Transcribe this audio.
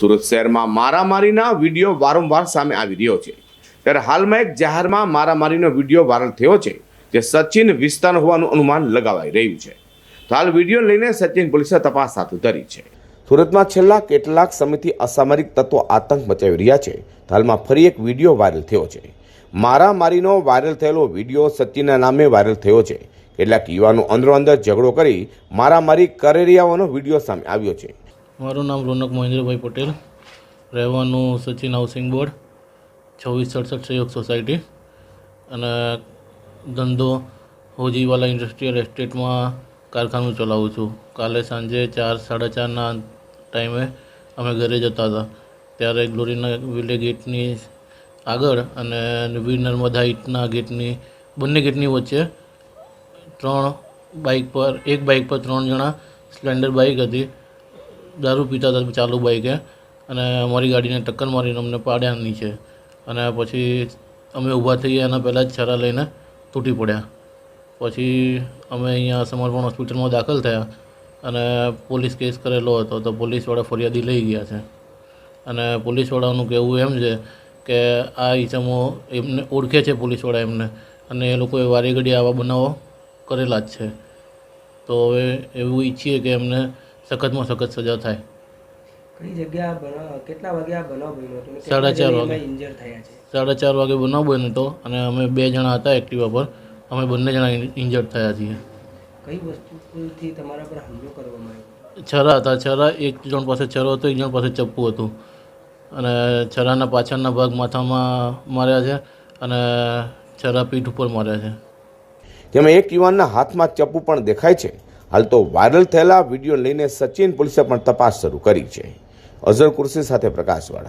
સુરત શહેરમાં મારામારીના વીડિયો વારંવાર સામે આવી રહ્યો છે. ત્યારે હાલમાં એક જાહેરમાં મારામારીનો વીડિયો વાયરલ થયો છે, જે સચિન વિસ્તાર હોવાનું અનુમાન લગાવાઈ રહ્યું છે. તો હાલ વીડિયો લઈને સચિન પોલીસે તપાસ હાથ ધરી છે. સુરતમાં છેલ્લા કેટલાક સમયથી અસામરિક તત્વો આતંક મચાવી રહ્યા છે. હાલમાં ફરી એક વીડિયો વાયરલ થયો છે. મારામારીનો વાયરલ થયેલો વીડિયો સચિનના નામે વાયરલ થયો છે. કેટલાક યુવાનો અંદરો અંદર ઝઘડો કરી મારામારી કરી રહ્યાઓનો વીડિયો સામે આવ્યો છે. મારું નામ રોનક મહેન્દ્રભાઈ પટેલ. રહેવાનું સચિન હાઉસિંગ બોર્ડ, છવ્વીસ સડસઠ સહયોગ સોસાયટી. અને ધંધો હોજીવાલા ઇન્ડસ્ટ્રીયલ એસ્ટેટમાં કારખાનું ચલાવું છું. કાલે સાંજે ચાર, સાડા ચારના ટાઈમે અમે ઘરે જતા હતા. ત્યારે ગ્લોરીના વિલે ગેટની આગળ અને વીર નર્મદા હાઇટના ગેટની, બંને ગેટની વચ્ચે ત્રણ બાઇક પર, એક બાઇક પર ત્રણ જણા સ્પ્લેન્ડર બાઇક હતી. દારૂ પીતા હતા ચાલુ બાઇકે અને અમારી ગાડીને ટક્કર મારીને અમને પાડ્યા નીચે અને પછી અમે ઊભા થઈ ગયા એના પહેલાં જ છરા લઈને તૂટી પડ્યા. પછી અમે અહીંયા સમર્પણ હોસ્પિટલમાં દાખલ થયા અને પોલીસ કેસ કરેલો હતો તો પોલીસવાળા ફરિયાદી લઈ ગયા છે. અને પોલીસવાળાનું કહેવું એમ છે કે આ ઈસમો એમને ઓળખે છે પોલીસવાળા એમને અને એ લોકોએ વારે આવા બનાવો કરેલા જ છે. તો હવે એવું ઈચ્છીએ કે એમને સખતમાં સખત સજા થાય. કઈ જગ્યા બનાવ કેટલા વાગે આ બનાવ બન્યો હતો સાડા ચાર વાગે. ઇન્જર થયા છે? સાડા ચાર વાગે બનાવ બન્યો હતો અને અમે બે જણા હતા એક્ટિવા પર. અમે બંને જણા ઇન્જર્ડ થયા છીએ. કઈ વસ્તુથી તમારા પર હુમલો કરવામાં આવ્યો? છરા હતા. છરા એક જણ પાસે છરો હતો એક જણ પાસે ચપ્પુ હતું. અને છરાના પાછળના ભાગ માથામાં માર્યા છે અને છરા પીઠ ઉપર માર્યા છે. જેમાં એક યુવાનના હાથમાં ચપ્પુ પણ દેખાય છે. હાલ તો વાયરલ થયેલા વીડિયો લઈને સચિન પોલીસે પણ તપાસ શરૂ કરી છે. અઝર કુર્સી સાથે પ્રકાશવાળા.